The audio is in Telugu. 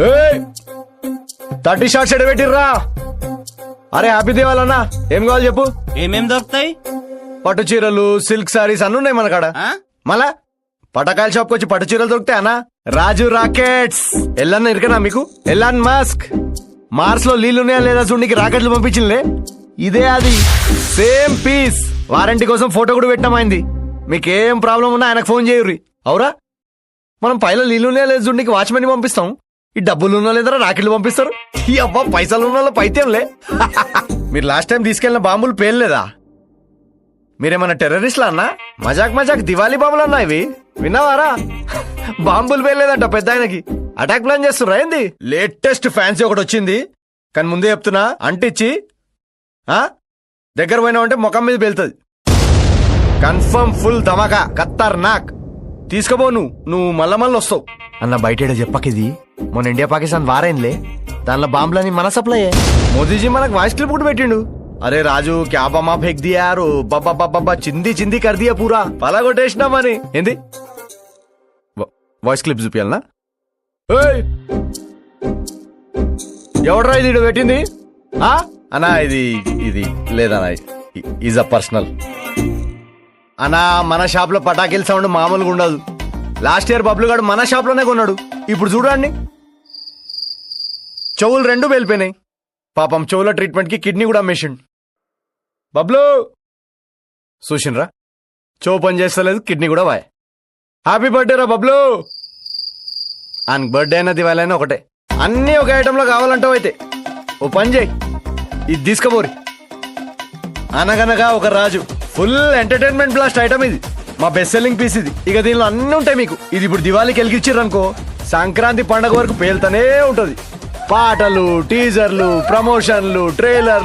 ఏయ్! థర్టీ షార్ట్స్ ఎడబెట్టిర్రా. అరే హ్యాపీ దేవాలన్నా ఏం కావాలి చెప్పు. ఏమేం దొరుకుతాయి? పట్టు చీరలు సిల్క్ సారీస్ అన్ని ఉన్నాయి మన కాడ? మళ్ళా? పటకాయల షాప్ వచ్చి పట్టు చీరలు దొరుకుతాయి అన్నా? రాజు రాకెట్స్. ఎల్లన్న ఇరకనా మీకు? ఎల్లాన్ మాస్క్. మార్స్లో నీళ్ళున్నాయా లేదా చూడనికి రాకెట్లు పంపించిందిలే. ఇదే అది. Same piece. వారంటీ కోసం ఫోటో కూడా పెట్టామైంది మీకేం ప్రాబ్లం ఉన్నా ఆయనకు ఫోన్ చేయుర్రి. అవురా? మనం పైన నీళ్ళున్నాయా లేదా చూడనికి వాచ్మెన్ పంపిస్తాం. ఈ డబ్బులు ఉన్నా లేదా రాకెట్లు పంపిస్తారు? ఈ అబ్బా పైసలు ఉన్న వాళ్ళ పైతేంలే మీరు లాస్ట్ టైం తీసుకెళ్ళిన బాంబులు పేర్లేదా మీరేమన్నా టెర్రరిస్ట్లా అన్నా? మజాక్ మజాక్ దివాళీ బాంబులు అన్నా ఇవి? విన్నావారా? బాంబులు పేర్లేదంట పెద్ద ఆయనకి. అటాక్ ప్లాన్ చేస్తుర్రా ఏంది? లేటెస్ట్ ఫ్యాన్సీ ఒకటి వచ్చింది. కానీ ముందే చెప్తున్నా అంటిచ్చి. దగ్గర పోయినావంటే ముఖం మీద పేలుతుంది. కన్ఫర్మ్ ఫుల్ ధమాకా కత్తార్ నాక్ తీసుకోబో నువ్వు. నువ్వు మళ్ళా మళ్ళీ వస్తావు. అన్న బయట చెప్పకిది. మొన్న ఇండియా పాకిస్తాన్ వారైందిలే. దానిలో బాంబులని మన సప్లై మోదీజీ మనకు వాయిస్ క్లిప్ కూడా పెట్టిండు. అరే రాజు క్యా బమా ఫేక్ దియారు. బబ్బా బబ్బా చింది చింది కర్దియా పూరా. పలగొట్టేసినామని ఏంది? వాయిస్ క్లిప్ చూపియాలనా? ఎవడరా ఇది పెట్టింది? ఆ? అనా ఇది ఇది లేదన్నా ఈజ్ అ పర్సనల్. అనా మన షాప్లో సౌండ్ మామూలుగా ఉండదు లాస్ట్ ఇయర్ బబ్లు గాడు మన షాప్లోనే కొన్నాడు. ఇప్పుడు చూడండి. చెవులు రెండు వెళ్ళిపోయినాయి పాపం చెవుల ట్రీట్మెంట్కి కిడ్నీ కూడా అమ్మేసిండు. బబ్లు! చూసినరా చెవు పని చేస్తలేదు కిడ్నీ కూడా వాయ్. హ్యాపీ బర్త్డే రా బబ్లు! ఆయనకు బర్త్డే అయినా దివాళీ అయినా ఒకటే. అన్నీ ఒక ఐటెంలో కావాలంటావు అయితే. ఓ పని చేయి. ఇది తీసుకుపోరి. అనగనగా ఒక రాజు. ఫుల్ ఎంటర్టైన్మెంట్ బ్లాస్ట్ ఐటమ్ ఇది. మా బెస్ట్ సెల్లింగ్ పీస్ ఇది. ఇక దీనిలో అన్ని ఉంటాయి మీకు. ఇది ఇప్పుడు దివాళీకి వెలిగించారు అనుకో సంక్రాంతి పండగ వరకు పేలుతూనే ఉంటుంది. పాటలు టీజర్లు ప్రమోషన్లు ట్రైలర్లు